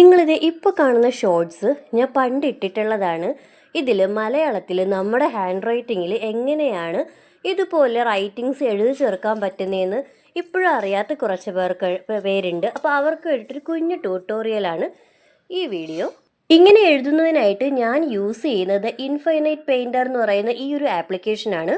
നിങ്ങളിത് ഇപ്പോൾ കാണുന്ന ഷോർട്സ് ഞാൻ പണ്ട് ഇട്ടിട്ടുള്ളതാണ് ഇതിൽ മലയാളത്തിൽ നമ്മുടെ ഹാൻഡ് റൈറ്റിങ്ങിൽ എങ്ങനെയാണ് ഇതുപോലെ റൈറ്റിങ്സ് എഴുതി ചേർക്കാൻ പറ്റുന്നതെന്ന് ഇപ്പോഴും അറിയാത്ത കുറച്ച് പേർക്ക് പേരുണ്ട്. അപ്പോൾ അവർക്ക് വേണ്ടിയിട്ടൊരു കുഞ്ഞു ട്യൂട്ടോറിയലാണ് ഈ വീഡിയോ ഇങ്ങനെ എഴുതുന്നതിനായിട്ട് ഞാൻ യൂസ് ചെയ്യുന്നത് ഇൻഫൈനൈറ്റ് പെയിന്റർ എന്ന് പറയുന്ന ഈ ഒരു ആപ്ലിക്കേഷനാണ്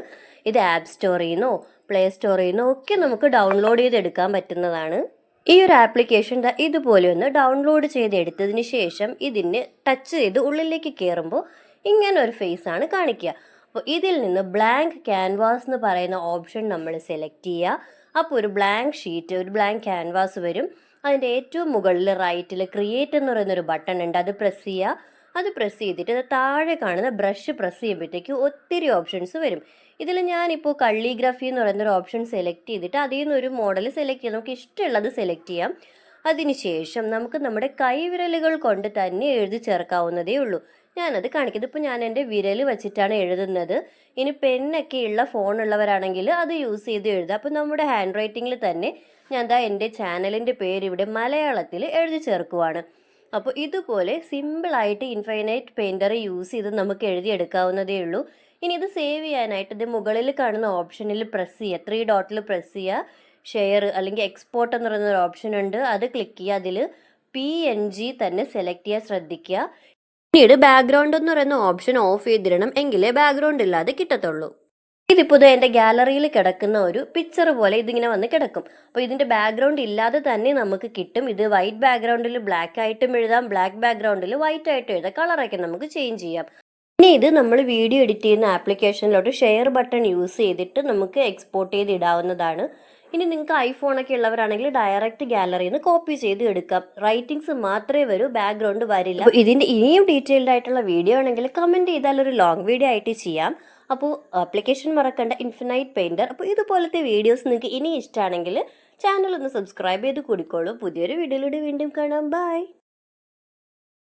ഇത് ആപ്പ് സ്റ്റോറിൽ നിന്നോ പ്ലേ സ്റ്റോറിൽ നിന്നോ ഒക്കെ നമുക്ക് ഡൗൺലോഡ് ചെയ്തെടുക്കാൻ പറ്റുന്നതാണ്. ഈ ഒരു ആപ്ലിക്കേഷൻ ഇതുപോലെ ഒന്ന് ഡൗൺലോഡ് ചെയ്ത് എടുത്തതിന് ശേഷം ഇതിന് ടച്ച് ചെയ്ത് ഉള്ളിലേക്ക് കയറുമ്പോൾ ഇങ്ങനെ ഒരു ഫേസ് ആണ് കാണിക്കുക. അപ്പോൾ ഇതിൽ നിന്ന് ബ്ലാങ്ക് ക്യാൻവാസ് എന്ന് പറയുന്ന ഓപ്ഷൻ നമ്മൾ സെലക്ട് ചെയ്യുക. അപ്പോൾ ഒരു ബ്ലാങ്ക് ഷീറ്റ് ഒരു ബ്ലാങ്ക് ക്യാൻവാസ് വരും. അതിന്റെ ഏറ്റവും മുകളിൽ റൈറ്റിൽ ക്രിയേറ്റ് എന്ന് പറയുന്നൊരു ബട്ടൺ ഉണ്ട്. അത് പ്രസ് ചെയ്യുക. അത് പ്രസ് ചെയ്തിട്ട് താഴെ കാണുന്ന ബ്രഷ് പ്രസ് ചെയ്യുമ്പോഴത്തേക്ക് ഒത്തിരി ഓപ്ഷൻസ് വരും. ഇതിൽ ഞാനിപ്പോൾ കള്ളിഗ്രാഫി എന്ന് പറയുന്ന ഒരു ഓപ്ഷൻ സെലക്ട് ചെയ്തിട്ട് അതിൽ നിന്ന് ഒരു മോഡൽ സെലക്ട് ചെയ്യാം. നമുക്ക് ഇഷ്ടമുള്ളത് സെലക്ട് ചെയ്യാം. അതിനുശേഷം നമുക്ക് നമ്മുടെ കൈവിരലുകൾ കൊണ്ട് തന്നെ എഴുതി ചേർക്കാവുന്നതേ ഉള്ളൂ. ഞാനത് കാണിക്കുന്നത് ഇപ്പോൾ ഞാൻ എന്റെ വിരൽ വെച്ചിട്ടാണ് എഴുതുന്നത്. ഇനി പെന്നൊക്കെ ഉള്ള ഫോൺ ഉള്ളവരാണെങ്കിൽ അത് യൂസ് ചെയ്ത് എഴുതുക. അപ്പോൾ നമ്മുടെ ഹാൻഡ് റൈറ്റിങ്ങിൽ തന്നെ ഞാൻ ദാ എന്റെ ചാനലിന്റെ പേര് ഇവിടെ മലയാളത്തിൽ എഴുതി ചേർക്കുവാണ്. അപ്പോൾ ഇതുപോലെ സിമ്പിളായിട്ട് ഇൻഫൈനൈറ്റ് പെയിന്റർ യൂസ് ചെയ്ത് നമുക്ക് എഴുതിയെടുക്കാവുന്നതേ ഉള്ളൂ. ഇനി ഇത് സേവ് ചെയ്യാനായിട്ട് ഇത് മുകളിൽ കാണുന്ന ഓപ്ഷനിൽ പ്രസ് ചെയ്യുക. ത്രീ ഡോട്ടിൽ പ്രസ് ചെയ്യുക. ഷെയർ അല്ലെങ്കിൽ എക്സ്പോർട്ട് എന്ന് പറയുന്ന ഒരു ഓപ്ഷൻ ഉണ്ട്. അത് ക്ലിക്ക് ചെയ്യുക. അതിൽ പി എൻ ജി തന്നെ സെലക്ട് ചെയ്യാൻ ശ്രദ്ധിക്കുക. പിന്നീട് ബാക്ക്ഗ്രൗണ്ട് എന്ന് പറയുന്ന ഓപ്ഷൻ ഓഫ് ചെയ്തിടണം. എങ്കിലേ ബാക്ക്ഗ്രൗണ്ട് ഇല്ലാതെ കിട്ടത്തുള്ളൂ. ഇതിപ്പോൾ ഇത് എന്റെ ഗാലറിയിൽ കിടക്കുന്ന ഒരു പിക്ചർ പോലെ ഇതിങ്ങനെ വന്ന് കിടക്കും. അപ്പോൾ ഇതിന്റെ ബാക്ക്ഗ്രൗണ്ട് ഇല്ലാതെ തന്നെ നമുക്ക് കിട്ടും. ഇത് വൈറ്റ് ബാക്ക്ഗ്രൗണ്ടിൽ ബ്ലാക്ക് ആയിട്ടും എഴുതാം. ബ്ലാക്ക് ബാക്ക്ഗ്രൗണ്ടിൽ വൈറ്റ് ആയിട്ടും എഴുതാം. കളറൊക്കെ നമുക്ക് ചേഞ്ച് ചെയ്യാം. ഇനി ഇത് നമ്മൾ വീഡിയോ എഡിറ്റ് ചെയ്യുന്ന ആപ്ലിക്കേഷനിലോട്ട് ഷെയർ ബട്ടൺ യൂസ് ചെയ്തിട്ട് നമുക്ക് എക്സ്പോർട്ട് ചെയ്ത് ഇടാവുന്നതാണ്. ഇനി നിങ്ങൾക്ക് ഐഫോണൊക്കെ ഉള്ളവരാണെങ്കിൽ ഡയറക്റ്റ് ഗാലറിയിൽ നിന്ന് കോപ്പി ചെയ്ത് എടുക്കാം. റൈറ്റിംഗ്സ് മാത്രമേ വരൂ ബാക്ക്ഗ്രൗണ്ട് വരില്ല. ഇതിന്റെ ഇനിയും ഡീറ്റെയിൽഡ് ആയിട്ടുള്ള വീഡിയോ ആണെങ്കിൽ കമന്റ് ചെയ്താൽ ഒരു ലോങ് വീഡിയോ ആയിട്ട് ചെയ്യാം. അപ്പോൾ ആപ്ലിക്കേഷൻ മറക്കേണ്ട ഇൻഫിനൈറ്റ് പെയിന്റർ അപ്പോൾ ഇതുപോലത്തെ വീഡിയോസ് നിങ്ങൾക്ക് ഇനി ഇഷ്ടമാണെങ്കിൽ ചാനൽ ഒന്ന് സബ്സ്ക്രൈബ് ചെയ്ത് കൂടിക്കോളൂ പുതിയൊരു വീഡിയോയിലൂടെ വീണ്ടും കാണാം. ബൈ